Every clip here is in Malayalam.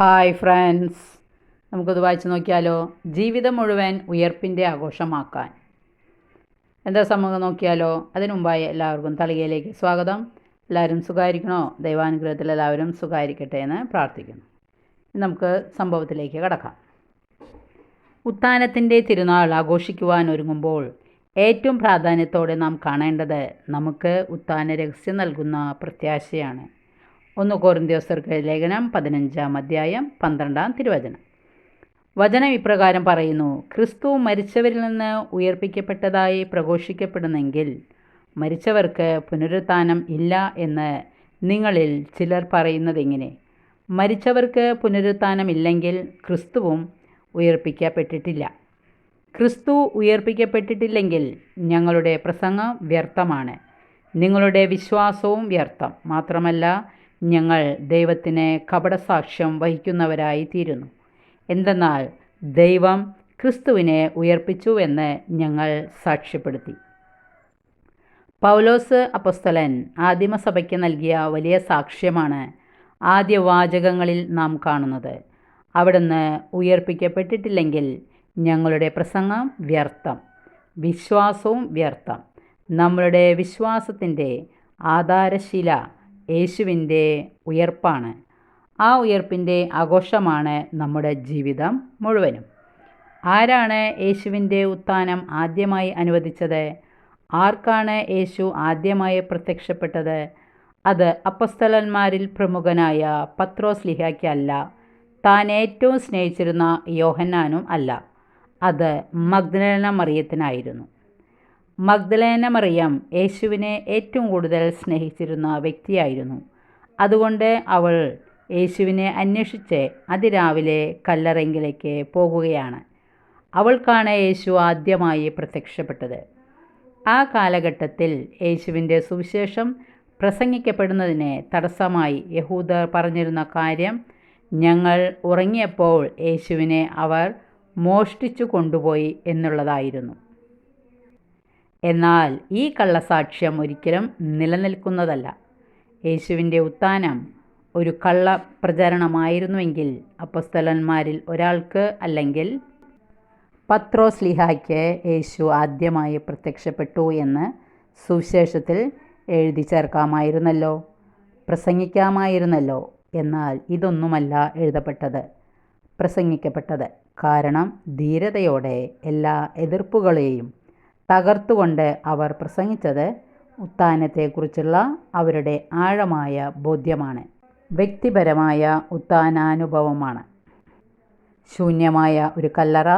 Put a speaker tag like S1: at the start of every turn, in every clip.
S1: ഹായ് ഫ്രണ്ട്സ് നമുക്കത് വായിച്ച് നോക്കിയാലോ? ജീവിതം മുഴുവൻ ഉയർപ്പിന്റെ ആഘോഷമാക്കാൻ. എന്താ സമൂഹം നോക്കിയാലോ? അതിനു മുമ്പായി എല്ലാവർക്കും തളികയിലേക്ക് സ്വാഗതം. എല്ലാവരും സുഖമായിരിക്കണോ? ദൈവാനുഗ്രഹത്തിൽ എല്ലാവരും സുഖമായിരിക്കട്ടെ എന്ന് പ്രാർത്ഥിക്കുന്നു. നമുക്ക് സംഭവത്തിലേക്ക് കടക്കാം. ഉത്ഥാനത്തിന്റെ തിരുനാൾ ആഘോഷിക്കുവാൻ ഒരുങ്ങുമ്പോൾ ഏറ്റവും പ്രാധാന്യത്തോടെ നാം കാണേണ്ടത് നമുക്ക് ഉത്ഥാന രഹസ്യം നൽകുന്ന പ്രത്യാശയാണ്. ഒന്ന് കോറിന്ത്യോസർക്ക് ലേഖനം പതിനഞ്ചാം അധ്യായം പന്ത്രണ്ടാം തിരുവചനം. വചനം ഇപ്രകാരം പറയുന്നു ക്രിസ്തു മരിച്ചവരിൽ നിന്ന് ഉയർപ്പിക്കപ്പെട്ടതായി പ്രഘോഷിക്കപ്പെടുന്നെങ്കിൽ മരിച്ചവർക്ക് പുനരുത്ഥാനം ഇല്ല എന്ന് നിങ്ങളിൽ ചിലർ പറയുന്നതെങ്ങനെ? മരിച്ചവർക്ക് പുനരുത്ഥാനം ഇല്ലെങ്കിൽ ക്രിസ്തുവും ഉയർപ്പിക്കപ്പെട്ടിട്ടില്ല. ക്രിസ്തു ഉയർപ്പിക്കപ്പെട്ടിട്ടില്ലെങ്കിൽ ഞങ്ങളുടെ പ്രസംഗം വ്യർത്ഥമാണ്. നിങ്ങളുടെ വിശ്വാസവും വ്യർത്ഥം. മാത്രമല്ല ഞങ്ങൾ ദൈവത്തിന് കപടസാക്ഷ്യം വഹിക്കുന്നവരായി തീരുന്നു. എന്തെന്നാൽ ദൈവം ക്രിസ്തുവിനെ ഉയർപ്പിച്ചുവെന്ന് ഞങ്ങൾ സാക്ഷ്യപ്പെടുത്തി. പൗലോസ് അപ്പസ്തലൻ ആദിമസഭയ്ക്ക് നൽകിയ വലിയ സാക്ഷ്യമാണ് ആദ്യ വാചകങ്ങളിൽ നാം കാണുന്നത്. അവിടുന്ന് ഉയർപ്പിക്കപ്പെട്ടിട്ടില്ലെങ്കിൽ ഞങ്ങളുടെ പ്രസംഗം വ്യർത്ഥം വിശ്വാസവും വ്യർത്ഥം. നമ്മളുടെ വിശ്വാസത്തിന്റെ ആധാരശില യേശുവിന്റെ ഉയർപ്പാണ്. ആ ഉയർപ്പിന്റെ ആഘോഷമാണ് നമ്മുടെ ജീവിതം മുഴുവനും. ആരാണ് യേശുവിന്റെ ഉത്ഥാനം ആദ്യമായി അനുവദിച്ചത്? ആർക്കാണ് യേശു ആദ്യമായി പ്രത്യക്ഷപ്പെട്ടത്? അത് അപ്പസ്തലന്മാരിൽ പ്രമുഖനായ പത്രോസ് ലിഹായ്ക്കല്ല താൻ ഏറ്റവും സ്നേഹിച്ചിരുന്ന യോഹന്നാനും അല്ല. അത് മഗ്ദലന മറിയത്തിനായിരുന്നു. മഗ്ദലേന മറിയം യേശുവിനെ ഏറ്റവും കൂടുതൽ സ്നേഹിച്ചിരുന്ന വ്യക്തിയായിരുന്നു. അതുകൊണ്ട് അവൾ യേശുവിനെ അന്വേഷിച്ച് അതിരാവിലെ കല്ലറെങ്കിലേക്ക് പോകുകയാണ്. അവൾക്കാണ് യേശു ആദ്യമായി പ്രത്യക്ഷപ്പെട്ടത്. ആ കാലഘട്ടത്തിൽ യേശുവിന്റെ സുവിശേഷം പ്രസംഗിക്കപ്പെടുന്നതിന് തടസ്സമായി യഹൂദർ പറഞ്ഞിരുന്ന കാര്യം ഞങ്ങൾ ഉറങ്ങിയപ്പോൾ യേശുവിനെ അവർ മോഷ്ടിച്ചു കൊണ്ടുപോയി എന്നുള്ളതായിരുന്നു. എന്നാൽ ഈ കള്ളസാക്ഷ്യം ഒരിക്കലും നിലനിൽക്കുന്നതല്ല. യേശുവിന്റെ ഉത്ഥാനം ഒരു കള്ള പ്രചരണമായിരുന്നുവെങ്കിൽ അപ്പസ്തലന്മാരിൽ ഒരാൾക്ക് അല്ലെങ്കിൽ പത്രോസ് ലിഹായ്ക്ക് യേശു ആദ്യമായി പ്രത്യക്ഷപ്പെട്ടു എന്ന് സുവിശേഷത്തിൽ എഴുതി ചേർക്കാമായിരുന്നല്ലോ പ്രസംഗിക്കാമായിരുന്നല്ലോ എന്നാൽ ഇതൊന്നുമല്ല എഴുതപ്പെട്ടത് പ്രസംഗിക്കപ്പെട്ടത്. കാരണം ധീരതയോടെ എല്ലാ എതിർപ്പുകളെയും തകർത്തുകൊണ്ട് അവർ പ്രസംഗിച്ചത് ഉത്ഥാനത്തെക്കുറിച്ചുള്ള അവരുടെ ആഴമായ ബോധ്യമാണ്. വ്യക്തിപരമായ ഉത്ഥാനാനുഭവമാണ് ശൂന്യമായ ഒരു കല്ലറ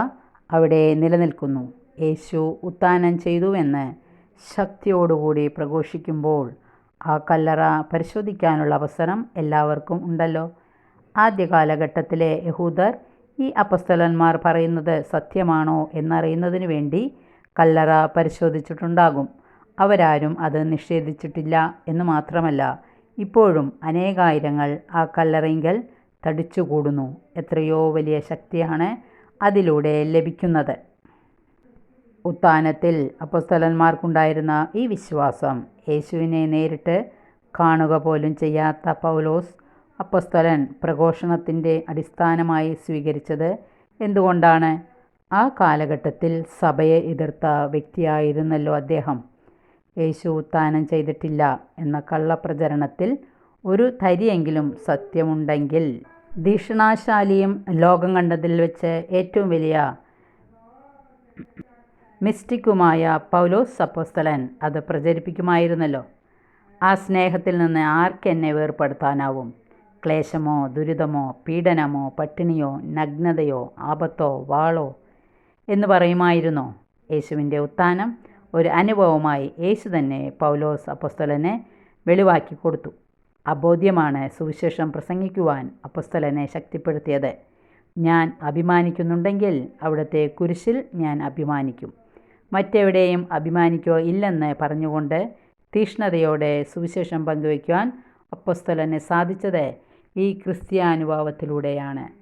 S1: അവിടെ നിലനിൽക്കുന്നു. യേശു ഉത്ഥാനം ചെയ്തുവെന്ന് ശക്തിയോടുകൂടി പ്രഘോഷിക്കുമ്പോൾ ആ കല്ലറ പരിശോധിക്കാനുള്ള അവസരം എല്ലാവർക്കും ഉണ്ടല്ലോ. ആദ്യ കാലഘട്ടത്തിലെ യഹൂദർ ഈ അപ്പസ്തലന്മാർ പറയുന്നത് സത്യമാണോ എന്നറിയുന്നതിന് വേണ്ടി കല്ലറ പരിശോധിച്ചിട്ടുണ്ടാകും. അവരാരും അത് നിഷേധിച്ചിട്ടില്ല എന്ന് മാത്രമല്ല ഇപ്പോഴും അനേകായിരങ്ങൾ ആ കല്ലറയിങ്കൽ തടിച്ചുകൂടുന്നു. എത്രയോ വലിയ ശക്തിയാണ് അതിലൂടെ ലഭിക്കുന്നത്. ഉത്താനത്തിൽ അപ്പസ്തലന്മാർക്കുണ്ടായിരുന്ന ഈ വിശ്വാസം യേശുവിനെ നേരിട്ട് കാണുക പോലും ചെയ്യാത്ത പൗലോസ് അപ്പസ്തലൻ പ്രഘോഷണത്തിന്റെ അടിസ്ഥാനമായി സ്വീകരിച്ചത് എന്തുകൊണ്ടാണ്? ആ കാലഘട്ടത്തിൽ സഭയെ എതിർത്ത വ്യക്തിയായിരുന്നല്ലോ അദ്ദേഹം. യേശു ഉത്ഥാനം ചെയ്തിട്ടില്ല എന്ന കള്ളപ്രചരണത്തിൽ ഒരു തരിയെങ്കിലും സത്യമുണ്ടെങ്കിൽ ദീക്ഷണാശാലിയും ലോകം കണ്ടതിൽ വെച്ച് ഏറ്റവും വലിയ മിസ്റ്റിക്കുമായ പൗലോസ് സപ്പോസ്തലൻ അത് പ്രചരിപ്പിക്കുമായിരുന്നല്ലോ. ആ സ്നേഹത്തിൽ നിന്ന് ആർക്കെന്നെ വേർപ്പെടുത്താനാവും? ക്ലേശമോ ദുരിതമോ പീഡനമോ പട്ടിണിയോ നഗ്നതയോ ആപത്തോ വാളോ എന്ന് പറയുമായിരുന്നോ. യേശുവിന്റെ ഉത്ഥാനം ഒരു അനുഭവമായി യേശു തന്നെ പൗലോസ് അപ്പസ്തലനെ വെളിവാക്കി കൊടുത്തു. അബോധ്യമാണ് സുവിശേഷം പ്രസംഗിക്കുവാൻ അപ്പസ്തലനെ ശക്തിപ്പെടുത്തിയത്. ഞാൻ അഭിമാനിക്കുന്നുണ്ടെങ്കിൽ അവിടുത്തെ കുരിശിൽ ഞാൻ അഭിമാനിക്കും. മറ്റെവിടെയും അഭിമാനിക്കോ ഇല്ലെന്ന് പറഞ്ഞുകൊണ്ട് തീഷ്ണതയോടെ സുവിശേഷം പങ്കുവയ്ക്കുവാൻ അപ്പസ്തലന് സാധിച്ചത് ഈ ക്രിസ്ത്യാനുഭവത്തിലൂടെയാണ്.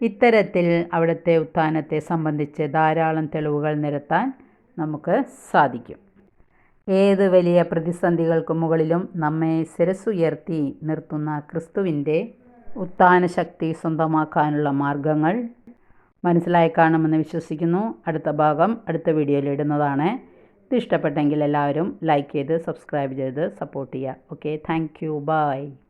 S1: ഇത്തരത്തിൽ അവിടുത്തെ ഉത്ഥാനത്തെ സംബന്ധിച്ച് ധാരാളം തെളിവുകൾ നിരത്താൻ നമുക്ക് സാധിക്കും. ഏത് വലിയ പ്രതിസന്ധികൾക്ക് മുകളിലും നമ്മെ ശിരസുയർത്തി നിർത്തുന്ന ക്രിസ്തുവിന്റെ ഉത്ഥാന ശക്തി സ്വന്തമാക്കാനുള്ള മാർഗങ്ങൾ മനസ്സിലായി കാണുമെന്ന് വിശ്വസിക്കുന്നു. അടുത്ത ഭാഗം അടുത്ത വീഡിയോയിൽ ഇടുന്നതാണ്. ഇത് ഇഷ്ടപ്പെട്ടെങ്കിൽ എല്ലാവരും ലൈക്ക് ചെയ്ത് സബ്സ്ക്രൈബ് ചെയ്ത് സപ്പോർട്ട് ചെയ്യുക. Okay thank you. ബൈ.